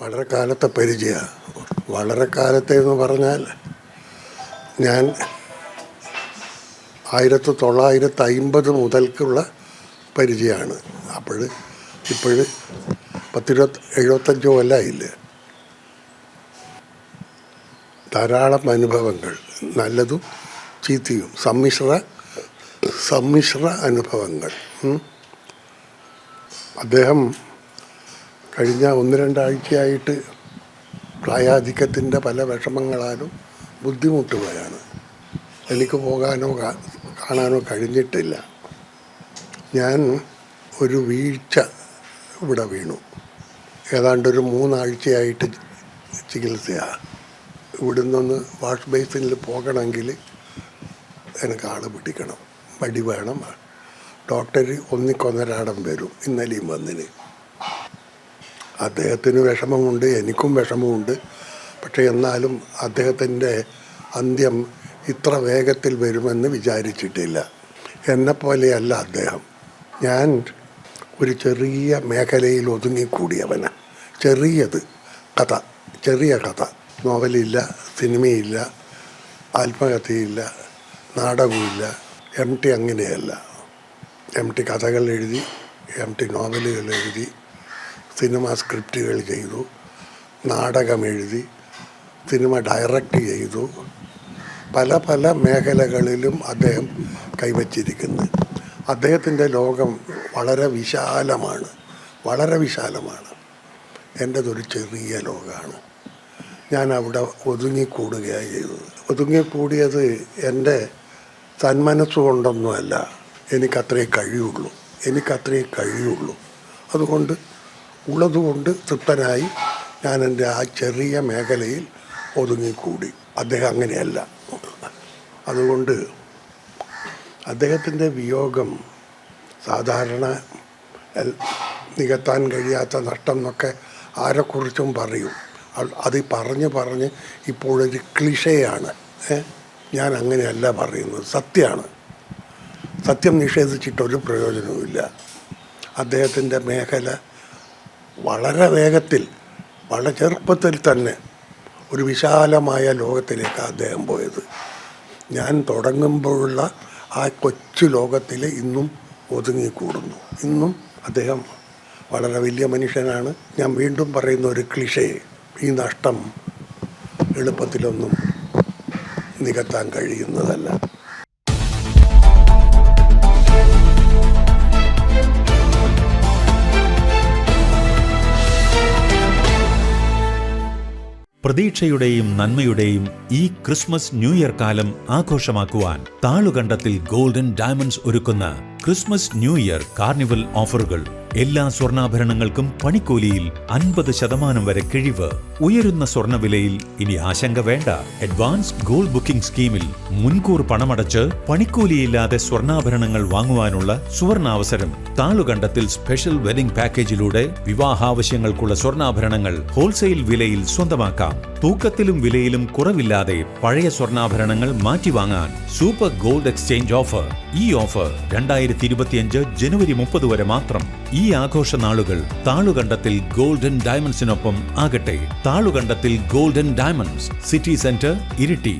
വളരെ കാലത്തെ പരിചയമാണ് വളരെ കാലത്തെ എന്ന് പറഞ്ഞാൽ ഞാൻ ആയിരത്തി തൊള്ളായിരത്തി അമ്പത് മുതൽക്കുള്ള പരിചയമാണ്. അപ്പോൾ ഇപ്പോഴ് പത്തിരുപത്തി എഴുപത്തഞ്ചോ കൊല്ലമായില്ലേ ധാരാളം അനുഭവങ്ങൾ. നല്ലതും ചീത്തയും. സമ്മിശ്ര സമ്മിശ്ര അനുഭവങ്ങൾ. അദ്ദേഹം കഴിഞ്ഞ ഒന്ന് രണ്ടാഴ്ചയായിട്ട് പ്രായാധിക്യത്തിന്റെ പല വിഷമങ്ങളാലും ബുദ്ധിമുട്ടുകയാണ് എനിക്ക് പോകാനോ കാണാനോ കഴിഞ്ഞിട്ടില്ല. ഞാൻ ഒരു വീഴ്ച ഇവിടെ വീണു. ഏതാണ്ടൊരു മൂന്നാഴ്ചയായിട്ട് ചികിത്സയാണ് ഇവിടുന്നൊന്ന് വാഷ് ബേസിനിൽ പോകണമെങ്കിൽ എനിക്ക് ആൾ പിടിക്കണം. വടി വേണം. ഡോക്ടർ ഒന്നിക്കൊന്നരാടം വരും ഇന്നലെയും വന്നിന്. അദ്ദേഹത്തിന് വിഷമമുണ്ട് എനിക്കും വിഷമമുണ്ട്. പക്ഷേ എന്നാലും അദ്ദേഹത്തിന്റെ അന്ത്യം ഇത്ര വേഗത്തിൽ വരുമെന്ന് വിചാരിച്ചിട്ടില്ല. എന്നെപ്പോലെയല്ല അദ്ദേഹം. ഞാൻ ഒരു ചെറിയ മേഖലയിൽ ഒതുങ്ങിക്കൂടിയവന്. ചെറിയത് കഥ ചെറിയ കഥ. നോവലില്ല സിനിമയില്ല ആത്മകഥയില്ല നാടകമില്ല എം ടി അങ്ങനെയല്ല. എം ടി കഥകൾ എഴുതി എം ടി നോവലുകൾ എഴുതി സിനിമ സ്ക്രിപ്റ്റുകൾ ചെയ്തു നാടകം എഴുതി സിനിമ ഡയറക്റ്റ് ചെയ്തു. പല പല മേഖലകളിലും അദ്ദേഹം കൈവച്ചിരിക്കുന്നു. അദ്ദേഹത്തിന്റെ ലോകം വളരെ വിശാലമാണ് വളരെ വിശാലമാണ്. എന്റെതൊരു ചെറിയ ലോകമാണ്. ഞാൻ അവിടെ ഒതുങ്ങിക്കൂടുകയാണ് ചെയ്തത് ഒതുങ്ങിക്കൂടിയത് എന്റെ തന്മനസ്സുകൊണ്ടൊന്നുമല്ല. എനിക്കത്രേ കഴിയുള്ളൂ. എനിക്കത്രേ കഴിയുള്ളൂ. അതുകൊണ്ട് ഉള്ളതുകൊണ്ട് തൃപ്തനായി ഞാൻ എന്റെ ആ ചെറിയ മേഖലയിൽ ഒതുങ്ങിക്കൂടി. അദ്ദേഹം അങ്ങനെയല്ല. അതുകൊണ്ട് അദ്ദേഹത്തിന്റെ വിയോഗം സാധാരണ നികത്താൻ കഴിയാത്ത നഷ്ടം എന്നൊക്കെ ആരെക്കുറിച്ചും പറയും. അത് പറഞ്ഞ് പറഞ്ഞ് ഇപ്പോഴൊരു ക്ലിഷയാണ്. ഞാൻ അങ്ങനെയല്ല പറയുന്നത്. സത്യമാണ്. സത്യം നിഷേധിച്ചിട്ടൊരു പ്രയോജനവുമില്ല. അദ്ദേഹത്തിന്റെ മേഖല വളരെ വേഗത്തിൽ വളരെ ചെറുപ്പത്തിൽ തന്നെ ഒരു വിശാലമായ ലോകത്തിലേക്ക് അദ്ദേഹം പോയത്. ഞാൻ തുടങ്ങുമ്പോഴുള്ള ആ കൊച്ചു ലോകത്തിൽ ഇന്നും ഒതുങ്ങിക്കൂടുന്നു. ഇന്നും അദ്ദേഹം വളരെ വലിയ മനുഷ്യനാണ്. ഞാൻ വീണ്ടും പറയുന്ന ഒരു ക്ലിഷേ ഈ നഷ്ടം എളുപ്പത്തിലൊന്നും നികത്താൻ കഴിയുന്നതല്ല. പ്രതീക്ഷയുടെയും നന്മയുടെയും ഈ ക്രിസ്മസ് ന്യൂ ഇയർ കാലം ആഘോഷമാക്കുവാൻ താളുകണ്ടത്തിൽ ഗോൾഡൻ ഡയമണ്ട്സ് ഒരുക്കുന്ന ക്രിസ്മസ് ന്യൂ ഇയർ കാർണിവൽ ഓഫറുകൾ എല്ലാ സ്വർണാഭരണങ്ങൾക്കും പണിക്കൂലിയിൽ അൻപത് ശതമാനം വരെ കിഴിവ്. ഉയരുന്ന സ്വർണവിലയിൽ ഇനി ആശങ്ക വേണ്ട. അഡ്വാൻസ് ഗോൾഡ് ബുക്കിംഗ് സ്കീമിൽ മുൻകൂർ പണമടച്ച് പണിക്കൂലിയില്ലാതെ സ്വർണാഭരണങ്ങൾ വാങ്ങുവാനുള്ള സുവർണാവസരം. താളുകണ്ടത്തിൽ സ്പെഷ്യൽ വെഡിംഗ് പാക്കേജിലൂടെ വിവാഹാവശ്യങ്ങൾക്കുള്ള സ്വർണാഭരണങ്ങൾ ഹോൾസെയിൽ വിലയിൽ സ്വന്തമാക്കാം. തൂക്കത്തിലും വിലയിലും കുറവില്ലാതെ പഴയ സ്വർണാഭരണങ്ങൾ മാറ്റി വാങ്ങാൻ സൂപ്പർ ഗോൾഡ് എക്സ്ചേഞ്ച് ഓഫർ. ഈ ഓഫർ രണ്ടായിരത്തി ഇരുപത്തിയഞ്ച് ജനുവരി മുപ്പത് വരെ മാത്രം. ഈ ആഘോഷ നാളുകൾ താളുകണ്ടത്തിൽ ഗോൾഡൻ ഡയമണ്ട്സിനൊപ്പം ആകട്ടെ. Thalukandathil golden diamonds city centre Iritty.